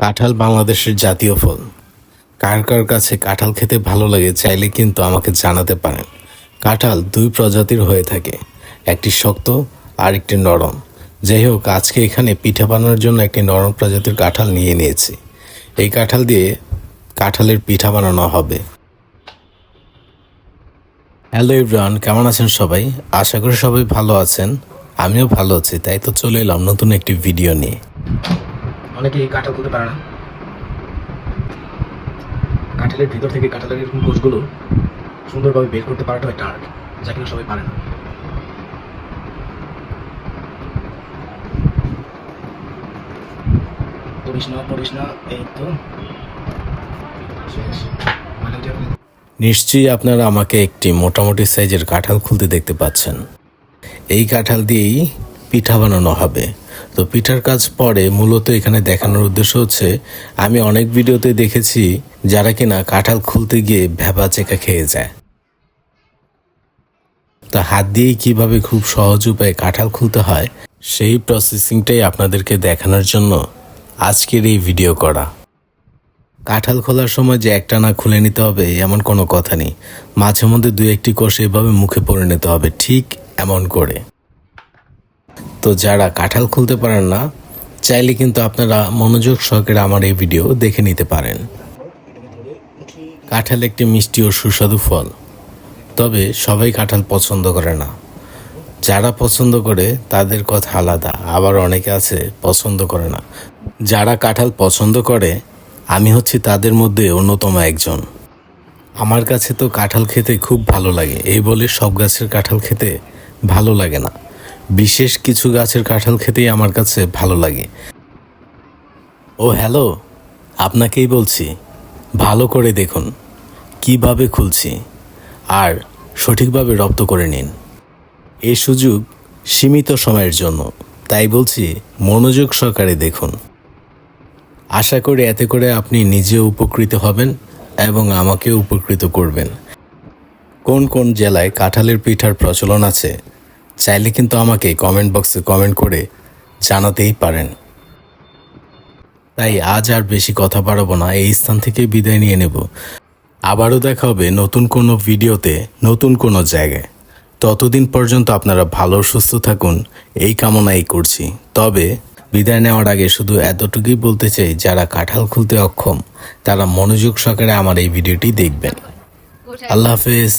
কাঁঠাল বাংলাদেশের জাতীয় ফল। কার কার কাছে কাঁঠাল খেতে ভালো লাগে চাইলে কিন্তু আমাকে জানাতে পারেন। কাঁঠাল দুই প্রজাতির হয়ে থাকে, একটি শক্ত আর একটি নরম। যাই হোক আজকে এখানে পিঠা বানানোর জন্য একটি নরম প্রজাতির কাঁঠাল নিয়ে নিয়েছি। এই কাঁঠাল দিয়ে কাঁঠালের পিঠা বানানো হবে। হ্যালো ইব্রান কেমন আছেন সবাই? আশা করি সবাই ভালো আছেন। আমিও ভালো আছি, তাই তো চলে এলাম নতুন একটি ভিডিও নিয়ে। অনেকে এই কাঁঠাল খুলতে পারে না। কাঁঠালের ভিতর থেকে কাঁঠালের এরকম কোষগুলো সুন্দরভাবে বের করতে পারাটা একটা আর্ট, যা কিনা সবাই পারে না। মানে। নিশ্চয়ই আপনারা আমাকে একটি মোটামুটি সাইজের কাঁঠাল খুলতে দেখতে পাচ্ছেন। এই কাঁঠাল দিয়েই পিঠা বানানো হবে। তো পিঠার কাজ পরে মূলত এখানে দেখানোর উদ্দেশ্য হচ্ছে, আমি অনেক ভিডিওতে দেখেছি যারা কিনা কাঁঠাল খুলতে গিয়ে ভেবা চেকা খেয়ে যায়। তা হাত দিয়েই কীভাবে খুব সহজ উপায়ে কাঁঠাল খুলতে হয়, সেই প্রসেসিংটাই আপনাদেরকে দেখানোর জন্য আজকের এই ভিডিও করা। কাঁঠাল খোলার সময় যে একটা না খুলে নিতে হবে এমন কোনো কথা নেই। মাঝে মধ্যে দু একটি কোষ এভাবে মুখে পড়ে নিতে হবে, ঠিক এমন করে। তো যারা কাঁঠাল খুলতে পারেন না, চাইলে কিন্তু আপনারা মনোযোগ সহকারে আমার এই ভিডিও দেখে নিতে পারেন। কাঁঠাল একটি মিষ্টি ও সুস্বাদু ফল। তবে সবাই কাঁঠাল পছন্দ করে না। যারা পছন্দ করে, তাদের কথা আলাদা। আবার অনেকে আছে, পছন্দ করে না। যারা কাঁঠাল পছন্দ করে, আমি হচ্ছি তাদের মধ্যে অন্যতম একজন। আমার কাছে তো কাঁঠাল খেতে খুব ভালো লাগে। এই বলে সব গাছের কাঁঠাল খেতে ভালো লাগে না। বিশেষ কিছু গাছের কাঁঠাল খেতেই আমার কাছে ভালো লাগে। ও, হ্যালো, আপনাকেই বলছি, ভালো করে দেখুন, কীভাবে খুলছি, আর সঠিকভাবে রপ্ত করে নিন। এই সুযোগ সীমিত সময়ের জন্য, তাই বলছি মনোযোগ সহকারে দেখুন। আশা করি এতে করে আপনি নিজেও উপকৃত হবেন এবং আমাকেও উপকৃত করবেন। কোন কোন জেলায় কাঁঠালের পিঠার প্রচলন আছে? চাইলে কিন্তু আমাকে কমেন্ট বক্সে কমেন্ট করে জানাতেই পারেন। তাই আজ আর বেশি কথা বাড়াবো না এই স্থান থেকে বিদায় নিয়ে নেব। আবারও দেখা হবে নতুন কোনো ভিডিওতে নতুন কোনো জায়গায়। ততদিন পর্যন্ত আপনারা ভালো সুস্থ থাকুন এই কামনাই করছি। তবে বিদায় নেওয়ার আগে শুধু এতটুকুই বলতে চাই যারা কাঁঠাল খুলতে অক্ষম তারা মনোযোগ সহকারে আমার এই ভিডিওটি দেখবেন। আল্লাহ হাফেজ।